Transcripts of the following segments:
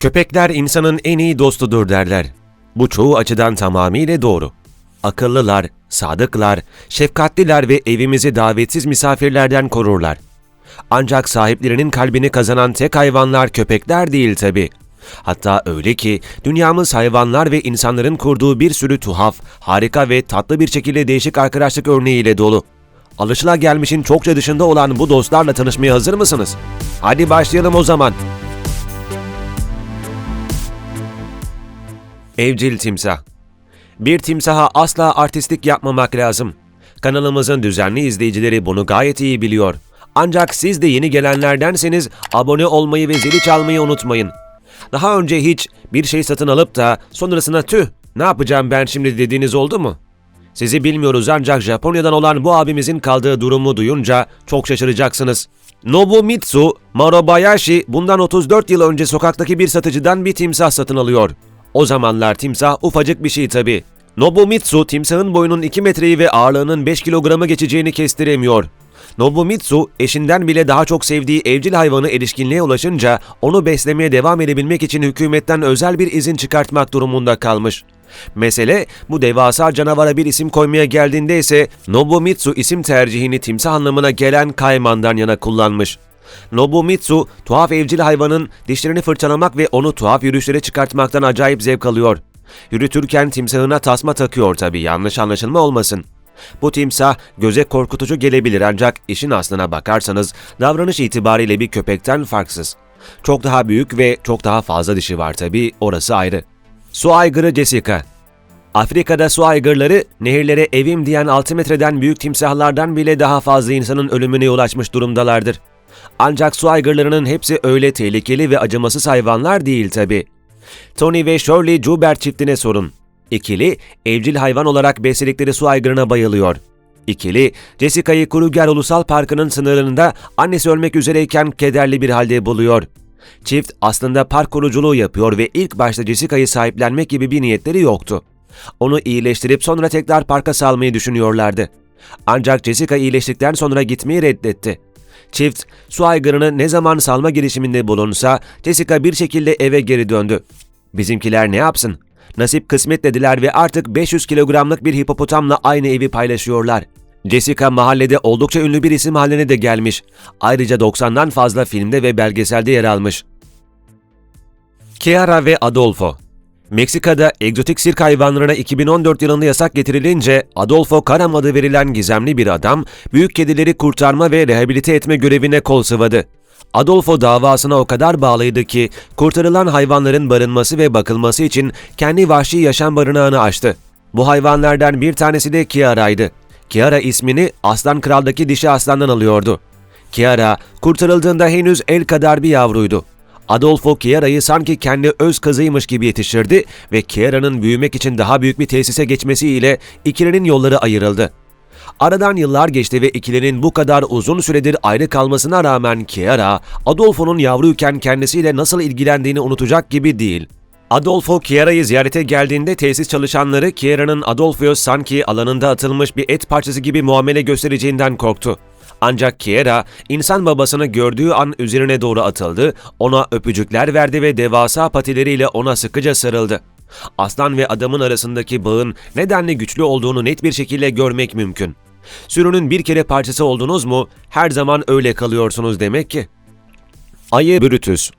Köpekler insanın en iyi dostudur derler. Bu çoğu açıdan tamamıyla doğru. Akıllılar, sadıklar, şefkatliler ve evimizi davetsiz misafirlerden korurlar. Ancak sahiplerinin kalbini kazanan tek hayvanlar köpekler değil tabi. Hatta öyle ki dünyamız hayvanlar ve insanların kurduğu bir sürü tuhaf, harika ve tatlı bir şekilde değişik arkadaşlık örneğiyle dolu. Alışılagelmişin çokça dışında olan bu dostlarla tanışmaya hazır mısınız? Hadi başlayalım o zaman. Evcil timsah. Bir timsaha asla artistlik yapmamak lazım. Kanalımızın düzenli izleyicileri bunu gayet iyi biliyor. Ancak siz de yeni gelenlerdenseniz abone olmayı ve zili çalmayı unutmayın. Daha önce hiç bir şey satın alıp da sonrasında tüh ne yapacağım ben şimdi dediğiniz oldu mu? Sizi bilmiyoruz ancak Japonya'dan olan bu abimizin kaldığı durumu duyunca çok şaşıracaksınız. Nobumitsu Marobayashi bundan 34 yıl önce sokaktaki bir satıcıdan bir timsah satın alıyor. O zamanlar timsah ufacık bir şey tabi. Nobumitsu timsahın boyunun 2 metreyi ve ağırlığının 5 kilogramı geçeceğini kestiremiyor. Nobumitsu eşinden bile daha çok sevdiği evcil hayvanı erişkinliğe ulaşınca onu beslemeye devam edebilmek için hükümetten özel bir izin çıkartmak durumunda kalmış. Mesele bu devasa canavara bir isim koymaya geldiğinde ise Nobumitsu isim tercihini timsah anlamına gelen kaymandan yana kullanmış. Nobumitsu tuhaf evcil hayvanın dişlerini fırçalamak ve onu tuhaf yürüyüşlere çıkartmaktan acayip zevk alıyor. Yürütürken timsahına tasma takıyor tabii yanlış anlaşılma olmasın. Bu timsah göze korkutucu gelebilir ancak işin aslına bakarsanız davranış itibariyle bir köpekten farksız. Çok daha büyük ve çok daha fazla dişi var tabii orası ayrı. Su aygırı Jessica Afrika'da su aygırları nehirlere evim diyen 6 metreden büyük timsahlardan bile daha fazla insanın ölümüne yol açmış durumdalardır. Ancak su aygırlarının hepsi öyle tehlikeli ve acımasız hayvanlar değil tabi. Tony ve Shirley Joubert çiftine sorun. İkili, evcil hayvan olarak besledikleri su aygırına bayılıyor. İkili, Jessica'yı Kruger Ulusal Parkı'nın sınırında annesi ölmek üzereyken kederli bir halde buluyor. Çift aslında park koruculuğu yapıyor ve ilk başta Jessica'yı sahiplenmek gibi bir niyetleri yoktu. Onu iyileştirip sonra tekrar parka salmayı düşünüyorlardı. Ancak Jessica iyileştikten sonra gitmeyi reddetti. Çift, su aygırını ne zaman salma girişiminde bulunsa Jessica bir şekilde eve geri döndü. Bizimkiler ne yapsın? Nasip kısmet dediler ve artık 500 kilogramlık bir hipopotamla aynı evi paylaşıyorlar. Jessica mahallede oldukça ünlü bir isim haline de gelmiş. Ayrıca 90'dan fazla filmde ve belgeselde yer almış. Kiara ve Adolfo Meksika'da egzotik sirk hayvanlarına 2014 yılında yasak getirilince Adolfo Karam adı verilen gizemli bir adam büyük kedileri kurtarma ve rehabilite etme görevine kol sıvadı. Adolfo davasına o kadar bağlıydı ki kurtarılan hayvanların barınması ve bakılması için kendi vahşi yaşam barınağını açtı. Bu hayvanlardan bir tanesi de Kiara'ydı. Kiara ismini Aslan Kral'daki dişi aslandan alıyordu. Kiara kurtarıldığında henüz el kadar bir yavruydu. Adolfo Kiara'yı sanki kendi öz kızıymış gibi yetiştirdi ve Kiara'nın büyümek için daha büyük bir tesise geçmesiyle ikilinin yolları ayrıldı. Aradan yıllar geçti ve ikilinin bu kadar uzun süredir ayrı kalmasına rağmen Kiara, Adolfo'nun yavruyken kendisiyle nasıl ilgilendiğini unutacak gibi değil. Adolfo Kiara'yı ziyarete geldiğinde tesis çalışanları Kiara'nın Adolfo'ya sanki alanında atılmış bir et parçası gibi muamele göstereceğinden korktu. Ancak Kiera, insan babasını gördüğü an üzerine doğru atıldı, ona öpücükler verdi ve devasa patileriyle ona sıkıca sarıldı. Aslan ve adamın arasındaki bağın nedenle güçlü olduğunu net bir şekilde görmek mümkün. Sürünün bir kere parçası oldunuz mu, her zaman öyle kalıyorsunuz demek ki. Ayı Brutus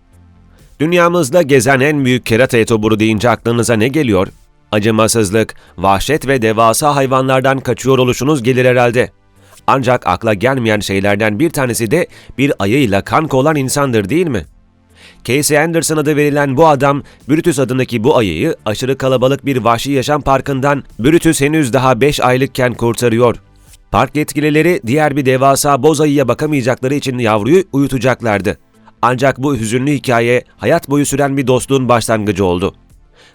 Dünyamızda gezen en büyük kerata etoburu deyince aklınıza ne geliyor? Acımasızlık, vahşet ve devasa hayvanlardan kaçıyor oluşunuz gelir herhalde. Ancak akla gelmeyen şeylerden bir tanesi de bir ayıyla kanka olan insandır değil mi? Casey Anderson adı verilen bu adam, Brutus adındaki bu ayıyı aşırı kalabalık bir vahşi yaşam parkından Brutus henüz daha 5 aylıkken kurtarıyor. Park yetkilileri diğer bir devasa boz ayıya bakamayacakları için yavruyu uyutacaklardı. Ancak bu hüzünlü hikaye hayat boyu süren bir dostluğun başlangıcı oldu.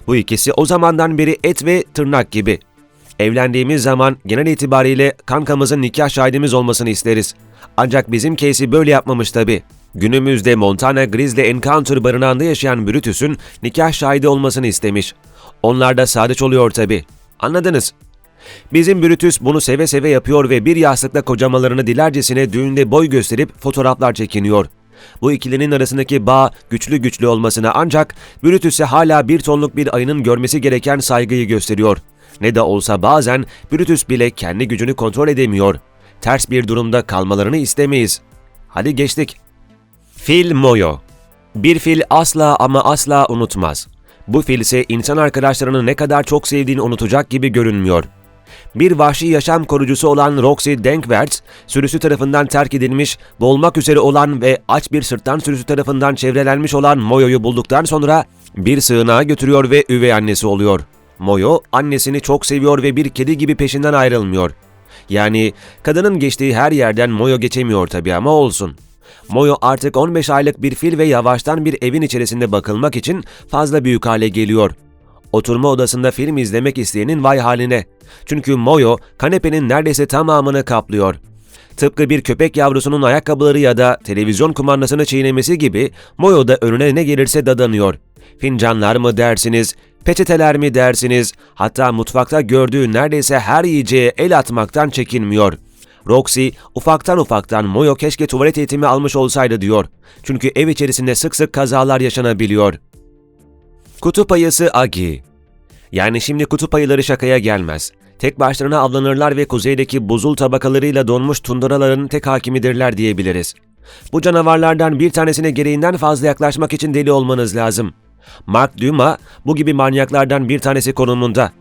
Bu ikisi o zamandan beri et ve tırnak gibi. Evlendiğimiz zaman genel itibariyle kankamızın nikah şahidimiz olmasını isteriz. Ancak bizim Casey böyle yapmamış tabi. Günümüzde Montana Grizzly Encounter barınağında yaşayan Brutus'un nikah şahidi olmasını istemiş. Onlar da sadıç oluyor tabi. Anladınız. Bizim Brutus bunu seve seve yapıyor ve bir yastıkla kocamalarını dilercesine düğünde boy gösterip fotoğraflar çekiniyor. Bu ikilinin arasındaki bağ güçlü güçlü olmasına ancak Brutus'e hala bir tonluk bir ayının görmesi gereken saygıyı gösteriyor. Ne de olsa bazen Brutus bile kendi gücünü kontrol edemiyor. Ters bir durumda kalmalarını istemeyiz. Hadi geçtik. Fil Moyo Bir fil asla ama asla unutmaz. Bu fil ise insan arkadaşlarını ne kadar çok sevdiğini unutacak gibi görünmüyor. Bir vahşi yaşam korucusu olan Roxy Dankworth, sürüsü tarafından terk edilmiş, boğulmak üzere olan ve aç bir sırttan sürüsü tarafından çevrelenmiş olan Moyo'yu bulduktan sonra bir sığınağa götürüyor ve üvey annesi oluyor. Moyo, annesini çok seviyor ve bir kedi gibi peşinden ayrılmıyor. Yani kadının geçtiği her yerden Moyo geçemiyor tabii ama olsun. Moyo artık 15 aylık bir fil ve yavaştan bir evin içerisinde bakılmak için fazla büyük hale geliyor. Oturma odasında film izlemek isteyenin vay haline. Çünkü Moyo kanepenin neredeyse tamamını kaplıyor. Tıpkı bir köpek yavrusunun ayakkabıları ya da televizyon kumandasını çiğnemesi gibi Moyo da önüne ne gelirse dadanıyor. Fincanlar mı dersiniz, peçeteler mi dersiniz, hatta mutfakta gördüğü neredeyse her yiyeceğe el atmaktan çekinmiyor. Roxy ufaktan ufaktan Moyo keşke tuvalet eğitimi almış olsaydı diyor. Çünkü ev içerisinde sık sık kazalar yaşanabiliyor. Kutup ayısı Agi Yani şimdi kutup ayıları şakaya gelmez. Tek başlarına avlanırlar ve kuzeydeki buzul tabakalarıyla donmuş tundraların tek hakimidirler diyebiliriz. Bu canavarlardan bir tanesine gereğinden fazla yaklaşmak için deli olmanız lazım. Mark Duma bu gibi manyaklardan bir tanesi konumunda.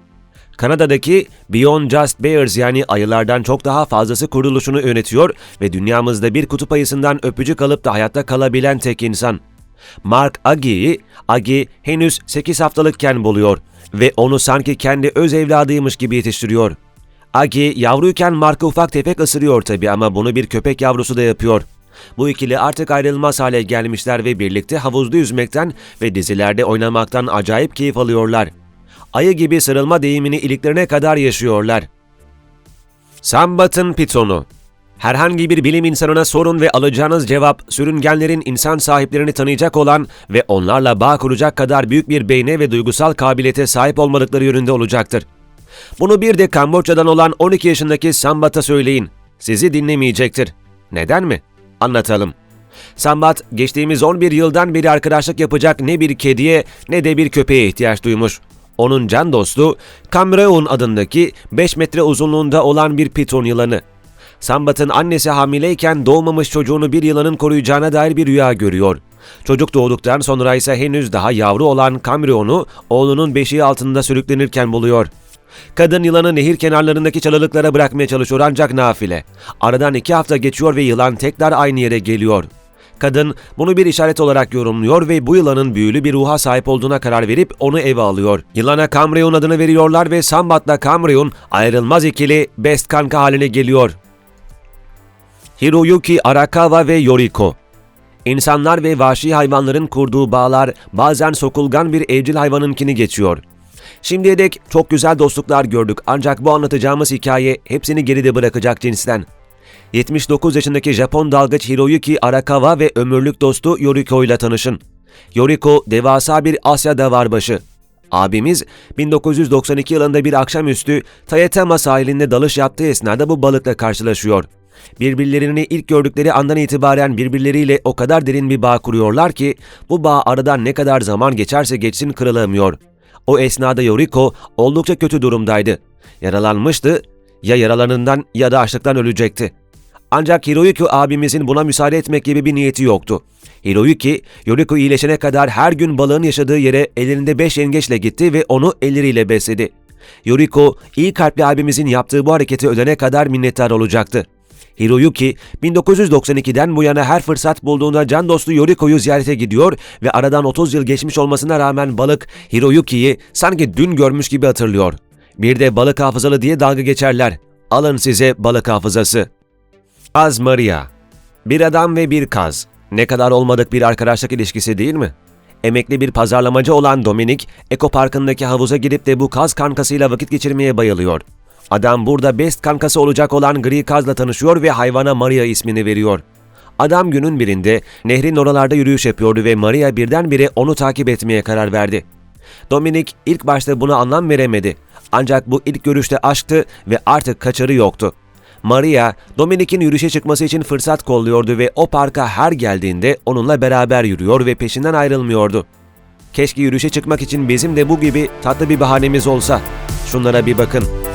Kanada'daki Beyond Just Bears yani ayılardan çok daha fazlası kuruluşunu yönetiyor ve dünyamızda bir kutup ayısından öpücük alıp da hayatta kalabilen tek insan. Mark Agi'yi, Agi henüz 8 haftalıkken buluyor ve onu sanki kendi öz evladıymış gibi yetiştiriyor. Agi yavruyken Mark'ı ufak tefek ısırıyor tabi ama bunu bir köpek yavrusu da yapıyor. Bu ikili artık ayrılmaz hale gelmişler ve birlikte havuzda yüzmekten ve dizilerde oynamaktan acayip keyif alıyorlar. Ayı gibi sarılma deyimini iliklerine kadar yaşıyorlar. Sambat'ın pitonu Herhangi bir bilim insanına sorun ve alacağınız cevap sürüngenlerin insan sahiplerini tanıyacak olan ve onlarla bağ kuracak kadar büyük bir beyne ve duygusal kabiliyete sahip olmadıkları yönünde olacaktır. Bunu bir de Kamboçya'dan olan 12 yaşındaki Sambat'a söyleyin. Sizi dinlemeyecektir. Neden mi? Anlatalım. Sambat geçtiğimiz 11 yıldan beri arkadaşlık yapacak ne bir kediye ne de bir köpeğe ihtiyaç duymuş. Onun can dostu Kamreun adındaki 5 metre uzunluğunda olan bir piton yılanı. Sambat'ın annesi hamileyken doğmamış çocuğunu bir yılanın koruyacağına dair bir rüya görüyor. Çocuk doğduktan sonra ise henüz daha yavru olan Kamreon'u oğlunun beşiği altında sürüklenirken buluyor. Kadın yılanı nehir kenarlarındaki çalılıklara bırakmaya çalışıyor ancak nafile. Aradan iki hafta geçiyor ve yılan tekrar aynı yere geliyor. Kadın bunu bir işaret olarak yorumluyor ve bu yılanın büyülü bir ruha sahip olduğuna karar verip onu eve alıyor. Yılana Kamreon adını veriyorlar ve Sambat'la Kamreon ayrılmaz ikili best kanka haline geliyor. Hiroyuki Arakawa ve Yoriko İnsanlar ve vahşi hayvanların kurduğu bağlar bazen sokulgan bir evcil hayvanınkini geçiyor. Şimdiye dek çok güzel dostluklar gördük ancak bu anlatacağımız hikaye hepsini geride bırakacak cinsten. 79 yaşındaki Japon dalgıç Hiroyuki Arakawa ve ömürlük dostu Yoriko ile tanışın. Yoriko devasa bir Asya davarbaşı. Abimiz 1992 yılında bir akşamüstü Tayetama sahilinde dalış yaptığı esnada bu balıkla karşılaşıyor. Birbirlerini ilk gördükleri andan itibaren birbirleriyle o kadar derin bir bağ kuruyorlar ki bu bağ aradan ne kadar zaman geçerse geçsin kırılamıyor. O esnada Yoriko oldukça kötü durumdaydı. Yaralanmıştı, ya yaralarından ya da açlıktan ölecekti. Ancak Hiroyuki abimizin buna müsaade etmek gibi bir niyeti yoktu. Hiroyuki, Yoriko iyileşene kadar her gün balığın yaşadığı yere ellerinde beş yengeçle gitti ve onu elleriyle besledi. Yoriko, iyi kalpli abimizin yaptığı bu hareketi ödene kadar minnettar olacaktı. Hiroyuki 1992'den bu yana her fırsat bulduğunda can dostu Yoriko'yu ziyarete gidiyor ve aradan 30 yıl geçmiş olmasına rağmen balık Hiroyuki'yi sanki dün görmüş gibi hatırlıyor. Bir de balık hafızalı diye dalga geçerler. Alın size balık hafızası. Az Maria Bir adam ve bir kaz. Ne kadar olmadık bir arkadaşlık ilişkisi değil mi? Emekli bir pazarlamacı olan Dominik, ekoparkındaki havuza gidip de bu kaz kankasıyla vakit geçirmeye bayılıyor. Adam burada best kankası olacak olan gri kazla tanışıyor ve hayvana Maria ismini veriyor. Adam günün birinde nehrin oralarda yürüyüş yapıyordu ve Maria birdenbire onu takip etmeye karar verdi. Dominik ilk başta buna anlam veremedi. Ancak bu ilk görüşte aşktı ve artık kaçarı yoktu. Maria, Dominik'in yürüyüşe çıkması için fırsat kolluyordu ve o parka her geldiğinde onunla beraber yürüyor ve peşinden ayrılmıyordu. Keşke yürüyüşe çıkmak için bizim de bu gibi tatlı bir bahanemiz olsa. Şunlara bir bakın.